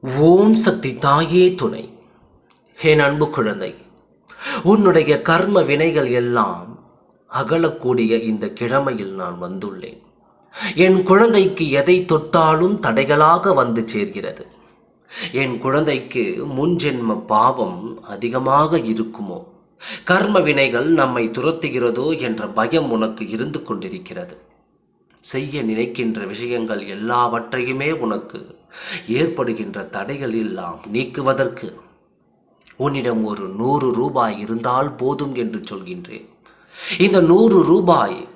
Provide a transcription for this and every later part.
ஓம் சக்தி தாயே துணை. என் அன்பு குழந்தை உன்னுடைய கர்ம வினைகள் எல்லாம் அகலக்கூடிய இந்த கிழமையில் நான் வந்துள்ளேன். என் குழந்தைக்கு எதை தொட்டாலும் தடைகளாக வந்து சேர்கிறது. என் குழந்தைக்கு முன்ஜென்ம பாவம் அதிகமாக இருக்குமோ? கர்ம வினைகள் நம்மை துரத்துகிறதோ என்ற பயம் உனக்கு இருந்து கொண்டிருக்கிறது. செய்ய நினைக்கின்ற விஷயங்கள் எல்லாவற்றையுமே உனக்கு ஏற்படுகின்ற தடைகள் எல்லாம் நீக்குவதற்கு உன்னிடம் ஒரு நூறு ரூபாய் இருந்தால் போதும் என்று சொல்கின்றேன். இந்த நூறு ரூபாய்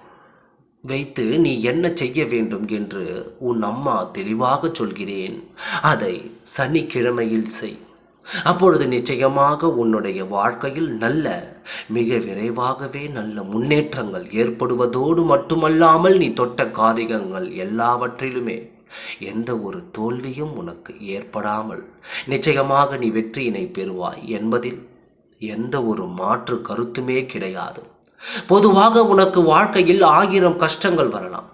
வைத்து நீ என்ன செய்ய வேண்டும் என்று உன் அம்மா தெளிவாக சொல்கிறேன். அதை சனிக்கிழமையில் செய். அப்பொழுது நிச்சயமாக உன்னுடைய வாழ்க்கையில் நல்ல மிக விரைவாகவே நல்ல முன்னேற்றங்கள் ஏற்படுவதோடு மட்டுமல்லாமல் நீ தொட்ட காரியங்கள் எல்லாவற்றிலுமே எந்த ஒரு தோல்வியும் உனக்கு ஏற்படாமல் நிச்சயமாக நீ வெற்றியினை பெறுவாய் என்பதில் எந்த ஒரு மாற்று கருத்துமே கிடையாது. பொதுவாக உனக்கு வாழ்க்கையில் ஆயிரம் கஷ்டங்கள் வரலாம்.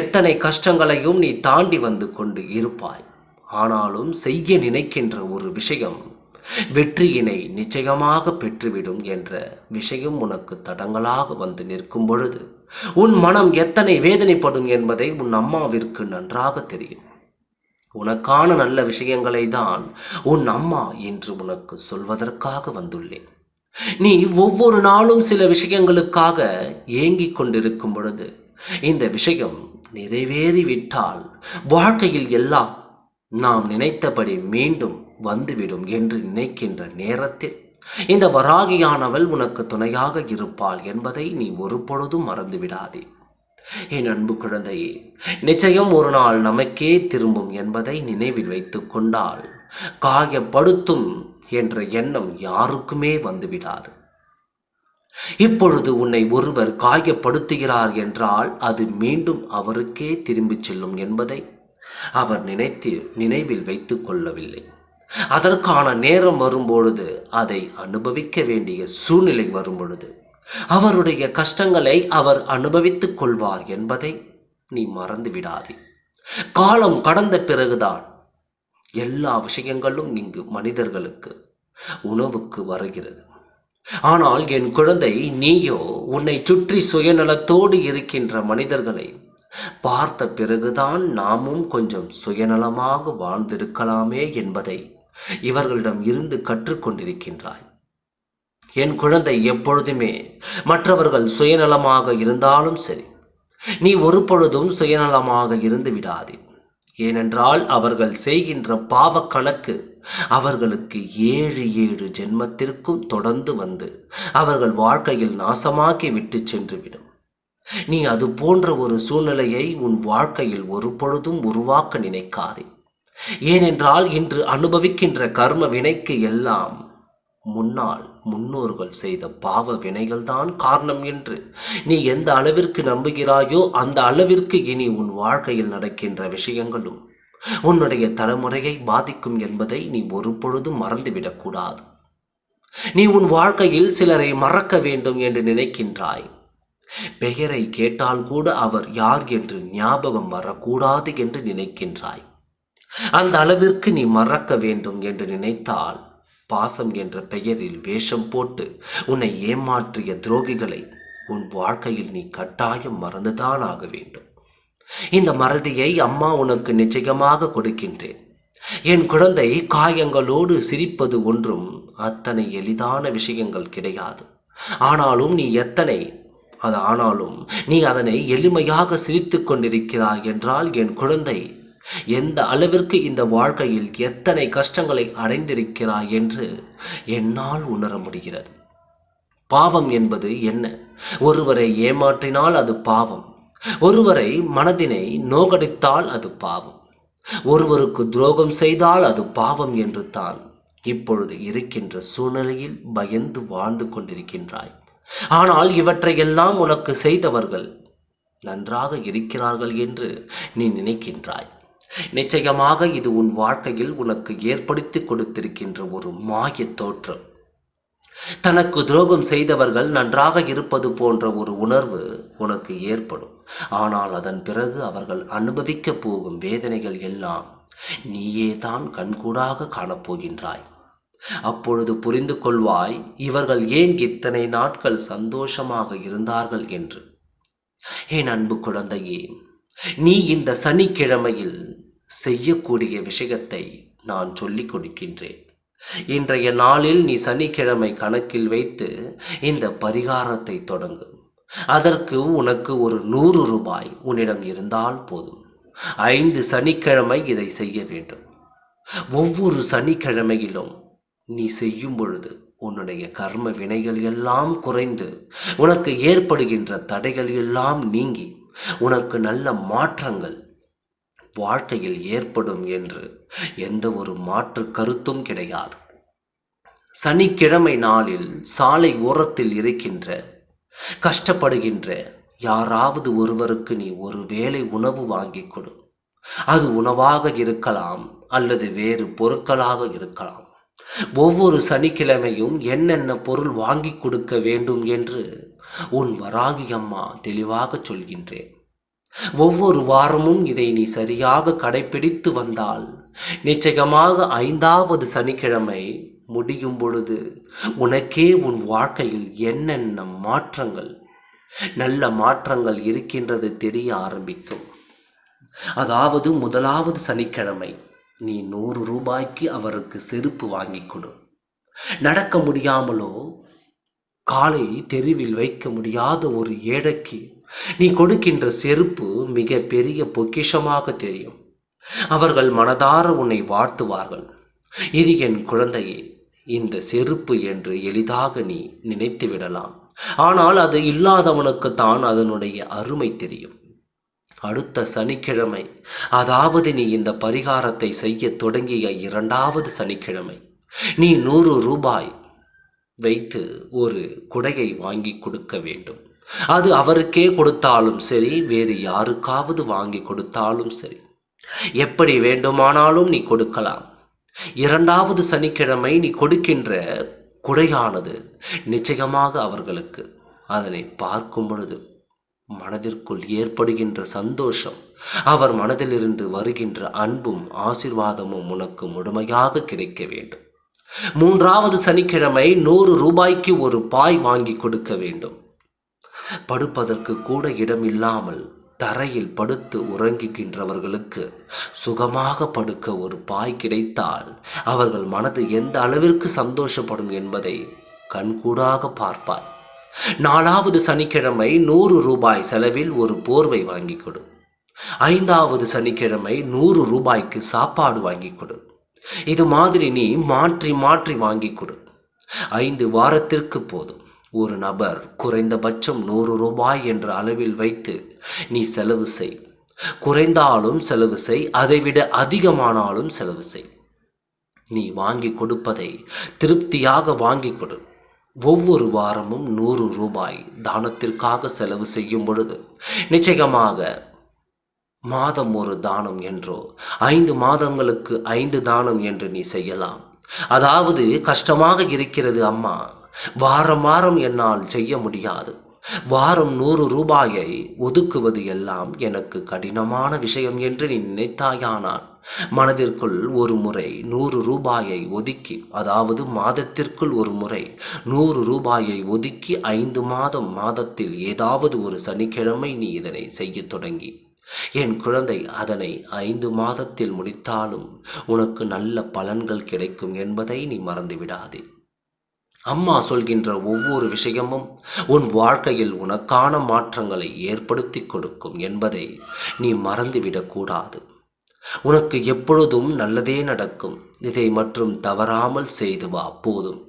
எத்தனை கஷ்டங்களையும் நீ தாண்டி வந்து கொண்டு இருப்பாய். ஆனாலும் செய்ய நினைக்கின்ற ஒரு விஷயம் வெற்றியினை நிச்சயமாக பெற்றுவிடும் என்ற விஷயம் உனக்கு தடங்களாக வந்து நிற்கும் பொழுது உன் மனம் எத்தனை வேதனைப்படும் என்பதை உன் அம்மாவிற்கு நன்றாக தெரியும். உனக்கான நல்ல விஷயங்களை தான் உன் அம்மா என்று உனக்கு சொல்வதற்காக வந்துள்ளேன். நீ ஒவ்வொரு நாளும் சில விஷயங்களுக்காக ஏங்கிக் கொண்டிருக்கும் பொழுது இந்த விஷயம் நிறைவேறிவிட்டால் வாழ்க்கையில் எல்லாம் நாம் நினைத்தபடி மீண்டும் வந்துவிடும் என்று நினைக்கின்ற நேரத்தில் இந்த வராகியானவள் உனக்கு துணையாக இருப்பாள் என்பதை நீ ஒரு பொழுதும் மறந்துவிடாதே. என் அன்பு குழந்தையே நிச்சயம் ஒரு நாள் நமக்கே திரும்பும் என்பதை நினைவில் வைத்து கொண்டால் காயப்படுத்தும் என்ற எண்ணம் யாருக்குமே வந்துவிடாது. இப்பொழுது உன்னை ஒருவர் காயப்படுத்துகிறார் என்றால் அது மீண்டும் அவருக்கே திரும்பிச் செல்லும் என்பதை அவர் நினைத்து நினைவில் வைத்து கொள்ளவில்லை. அதற்கான நேரம் வரும்பொழுது அதை அனுபவிக்க வேண்டிய சூழ்நிலை வரும்பொழுது அவருடைய கஷ்டங்களை அவர் அனுபவித்துக் கொள்வார் என்பதை நீ மறந்து விடாதே. காலம் கடந்த பிறகுதான் எல்லா விஷயங்களும் இங்கு மனிதர்களுக்கு உணவுக்கு வருகிறது. ஆனால் என் குழந்தை நீயோ உன்னை சுற்றி சுயநலத்தோடு இருக்கின்ற மனிதர்களை பார்த்த பிறகுதான் நாமும் கொஞ்சம் சுயநலமாக வாழ்ந்திருக்கலாமே என்பதை இவர்களிடம் இருந்து கற்றுக்கொண்டிருக்கின்றாய். என் குழந்தை எப்பொழுதுமே மற்றவர்கள் சுயநலமாக இருந்தாலும் சரி நீ ஒரு பொழுதும் சுயநலமாக இருந்து விடாதே. ஏனென்றால் அவர்கள் செய்கின்ற பாவ கணக்கு அவர்களுக்கு ஏழு ஏழு ஜென்மத்திற்கும் தொடர்ந்து வந்து அவர்கள் வாழ்க்கையில் நாசமாக்கி விட்டு சென்றுவிடும். நீ அது போன்ற ஒரு சூழ்நிலையை உன் வாழ்க்கையில் ஒரு பொழுதும் உருவாக்க நினைக்காதே. ஏனென்றால் இன்று அனுபவிக்கின்ற கர்ம வினைக்கு எல்லாம் முன்னால் முன்னோர்கள் செய்த பாவ வினைகள்தான் காரணம் என்று நீ எந்த அளவிற்கு நம்புகிறாயோ அந்த அளவிற்கு இனி உன் வாழ்க்கையில் நடக்கின்ற விஷயங்களும் உன்னுடைய தலைமுறையை பாதிக்கும் என்பதை நீ ஒரு பொழுதும் மறந்துவிடக்கூடாது. நீ உன் வாழ்க்கையில் சிலரை மறக்க வேண்டும் என்று நினைக்கின்றாய். பெயரை கேட்டால் கூட அவர் யார் என்று ஞாபகம் வரக்கூடாது என்று நினைக்கின்றாய். அந்த அளவிற்கு நீ மறக்க வேண்டும் என்று நினைத்தால் பாசம் என்ற பெயரில் வேஷம் போட்டு உன்னை ஏமாற்றிய துரோகிகளை உன் வாழ்க்கையில் நீ கட்டாயம் மறந்துதான் ஆக வேண்டும். இந்த மறதியை அம்மா உனக்கு நிச்சயமாக கொடுக்கின்றேன். என் குழந்தை காயங்களோடு சிரிப்பது ஒன்றும் அத்தனை எளிதான விஷயங்கள் கிடையாது. ஆனாலும் நீ எத்தனை அது ஆனாலும் நீ அதனை எளிமையாக சிரித்து கொண்டிருக்கிறாய் என்றால் என் குழந்தை எந்த அளவிற்கு இந்த வாழ்க்கையில் எத்தனை கஷ்டங்களை அடைந்திருக்கிறாய் என்று என்னால் உணர முடிகிறது. பாவம் என்பது என்ன? ஒருவரை ஏமாற்றினால் அது பாவம் ஒருவரை மனதினை நோகடித்தால் அது பாவம் ஒருவருக்கு துரோகம் செய்தால் அது பாவம் என்று தான் இப்பொழுது இருக்கின்ற சூழ்நிலையில் பயந்து வாழ்ந்து கொண்டிருக்கின்றாய். ஆனால் இவற்றையெல்லாம் உனக்கு செய்தவர்கள் நன்றாக இருக்கிறார்கள் என்று நீ நினைக்கின்றாய். நிச்சயமாக இது உன் வாழ்க்கையில் உனக்கு ஏற்படுத்தி கொடுத்திருக்கின்ற ஒரு மாய தோற்றம். தனக்கு துரோகம் செய்தவர்கள் நன்றாக இருப்பது போன்ற ஒரு உணர்வு உனக்கு ஏற்படும். ஆனால் அதன் பிறகு அவர்கள் அனுபவிக்கப் போகும் வேதனைகள் எல்லாம் நீயே தான் கண்கூடாக காணப்போகின்றாய். அப்பொழுது புரிந்து கொள்வாய் இவர்கள் ஏன் இத்தனை நாட்கள் சந்தோஷமாக இருந்தார்கள் என்று. என் அன்பு குழந்தையே நீ இந்த சனிக்கிழமையில் செய்யக்கூடிய விஷயத்தை நான் சொல்லிக் கொடுக்கின்றேன். இன்றைய நாளில் நீ சனிக்கிழமை கணக்கில் வைத்து இந்த பரிகாரத்தை தொடங்கு. அதற்கு உனக்கு ஒரு நூறு ரூபாய் உன்னிடம் இருந்தால் போதும். ஐந்து சனிக்கிழமை இதை செய்ய வேண்டும். ஒவ்வொரு சனிக்கிழமையிலும் நீ செய்யும் பொழுது உன்னுடைய கர்ம வினைகள் எல்லாம் குறைந்து உனக்கு ஏற்படுகின்ற தடைகள் எல்லாம் நீங்கி உனக்கு நல்ல மாற்றங்கள் வாழ்க்கையில் ஏற்படும் என்று எந்த ஒரு மாற்று கருத்தும் கிடையாது. சனிக்கிழமை நாளில் சாலை ஓரத்தில் இருக்கின்ற கஷ்டப்படுகின்ற யாராவது ஒருவருக்கு நீ ஒரு வேளை உணவு வாங்கி கொடு. அது உணவாக இருக்கலாம் அல்லது வேறு பொருட்களாக இருக்கலாம். ஒவ்வொரு சனிக்கிழமையும் என்னென்ன பொருள் வாங்கி கொடுக்க வேண்டும் என்று உன் வராகி அம்மா தெளிவாக சொல்கின்றேன். ஒவ்வொரு வாரமும் இதை நீ சரியாக கடைபிடித்து வந்தால் நிச்சயமாக ஐந்தாவது சனிக்கிழமை முடியும் பொழுது உனக்கே உன் வாழ்க்கையில் என்னென்ன மாற்றங்கள் நல்ல மாற்றங்கள் இருக்கின்றது தெரிய ஆரம்பிக்கும். அதாவது முதலாவது சனிக்கிழமை நீ நூறு ரூபாய்க்கு அவருக்கு செருப்பு வாங்கி கொடு. நடக்க முடியாமலோ காலை தெருவில் வைக்க முடியாத ஒரு ஏழைக்கு நீ கொடுக்கின்ற செருப்பு மிக பெரிய பொக்கிஷமாக தெரியும். அவர்கள் மனதார உன்னை வாழ்த்துவார்கள். இது என் குழந்தையே இந்த செருப்பு என்று எளிதாக நீ நினைத்து விடலாம் ஆனால் அது இல்லாதவனுக்கு தான் அதனுடைய அருமை தெரியும். அடுத்த சனிக்கிழமை. அதாவது நீ இந்த பரிகாரத்தை செய்ய தொடங்கிய இரண்டாவது சனிக்கிழமை. நீ நூறு ரூபாய் வைத்து ஒரு குடையை வாங்கி கொடுக்க வேண்டும். அது அவருக்கே கொடுத்தாலும் சரி வேறு யாருக்காவது வாங்கி கொடுத்தாலும் சரி. எப்படி வேண்டுமானாலும் நீ கொடுக்கலாம். இரண்டாவது சனிக்கிழமை நீ கொடுக்கின்ற குடையானது நிச்சயமாக அவர்களுக்கு. அதனை பார்க்கும் பொழுது மனதிற்குள் ஏற்படுகின்ற சந்தோஷம் அவர் மனதிலிருந்து வருகின்ற அன்பும் ஆசிர்வாதமும் உனக்கு முழுமையாக கிடைக்க வேண்டும். மூன்றாவது சனிக்கிழமை நூறு ரூபாய்க்கு ஒரு பாய் வாங்கி கொடுக்க வேண்டும். படுப்பதற்கு கூட இடம் இல்லாமல் தரையில் படுத்து உறங்குகின்றவர்களுக்கு சுகமாக படுக்க ஒரு பாய் கிடைத்தால் அவர்கள் மனது எந்த அளவிற்கு சந்தோஷப்படும் என்பதை கண்கூடாக பார்ப்பாய் நாலாவது சனிக்கிழமை நூறு ரூபாய் செலவில் ஒரு போர்வை வாங்கி கொடு. ஐந்தாவது சனிக்கிழமை நூறு ரூபாய்க்கு சாப்பாடு வாங்கி கொடு. இது மாதிரி நீ மாற்றி மாற்றி வாங்கி கொடு. ஐந்து வாரத்திற்கு போதும். ஒரு நபர் குறைந்தபட்சம் நூறு ரூபாய் என்ற அளவில் வைத்து நீ செலவு செய். குறைந்தாலும் செலவு செய் அதைவிட அதிகமானாலும் செலவு செய். நீ வாங்கி கொடுப்பதை திருப்தியாக வாங்கி கொடு. ஒவ்வொரு வாரமும் நூறு ரூபாய் தானத்திற்காக செலவு செய்யும் பொழுது நிச்சயமாக மாதம் ஒரு தானம் என்றோ ஐந்து மாதங்களுக்கு ஐந்து தானம் என்று நீ செய்யலாம். அதாவது கஷ்டமாக இருக்கிறது அம்மா வாரம் வாரம் என்னால் செய்ய முடியாது. வாரம் நூறு ரூபாயை ஒதுக்குவது எல்லாம் எனக்கு கடினமான விஷயம் என்று நீ நினைத்தாயானால் மனதிற்குள் ஒரு முறை நூறு ரூபாயை ஒதுக்கி அதாவது மாதத்திற்குள் ஒரு முறை நூறு ரூபாயை ஒதுக்கி ஐந்து மாதம் மாதத்தில் ஏதாவது ஒரு சனிக்கிழமை நீ இதனை செய்ய தொடங்கி என் குழந்தை அதனை ஐந்து மாதத்தில் முடித்தாலும் உனக்கு நல்ல பலன்கள் கிடைக்கும் என்பதை நீ மறந்துவிடாதே. அம்மா சொல்கின்ற ஒவ்வொரு விஷயமும் உன் வாழ்க்கையில் உனக்கான மாற்றங்களை ஏற்படுத்தி கொடுக்கும் என்பதை நீ மறந்துவிடக்கூடாது உனக்கு எப்பொழுதும் நல்லதே நடக்கும். இதை மற்றும் தவறாமல் செய்து வா போதும்.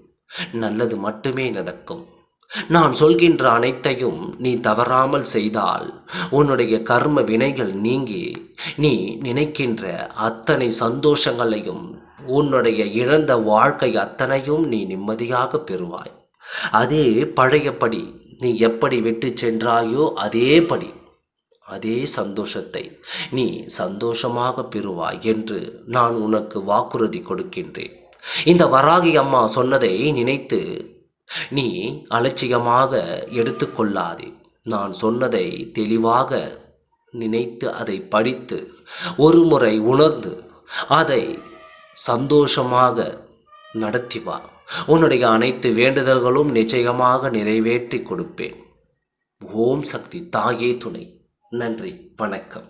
நல்லது மட்டுமே நடக்கும். நான் சொல்கின்ற அனைத்தையும் நீ தவறாமல் செய்தால் உன்னுடைய கர்ம வினைகள் நீங்கி நீ நினைக்கின்ற அத்தனை சந்தோஷங்களையும் உன்னுடைய இழந்த வாழ்க்கை அத்தனையும் நீ நிம்மதியாக பெறுவாய். அதே பழையபடி நீ எப்படி விட்டு சென்றாயோ அதேபடி அதே சந்தோஷத்தை நீ சந்தோஷமாக பெறுவாய் என்று நான் உனக்கு வாக்குறுதி கொடுக்கின்றேன். இந்த வராகி அம்மா சொன்னதை நினைத்து நீ அலட்சியமாக எடுத்துக்கொள்ளாதே நான் சொன்னதை தெளிவாக நினைத்து அதை படித்து ஒரு முறை உணர்ந்து அதை சந்தோஷமாக நடத்தி வா உன்னுடைய அனைத்து வேண்டுதல்களும் நிச்சயமாக நிறைவேற்றி கொடுப்பேன். ஓம் சக்தி தாயே துணை. நன்றி வணக்கம்.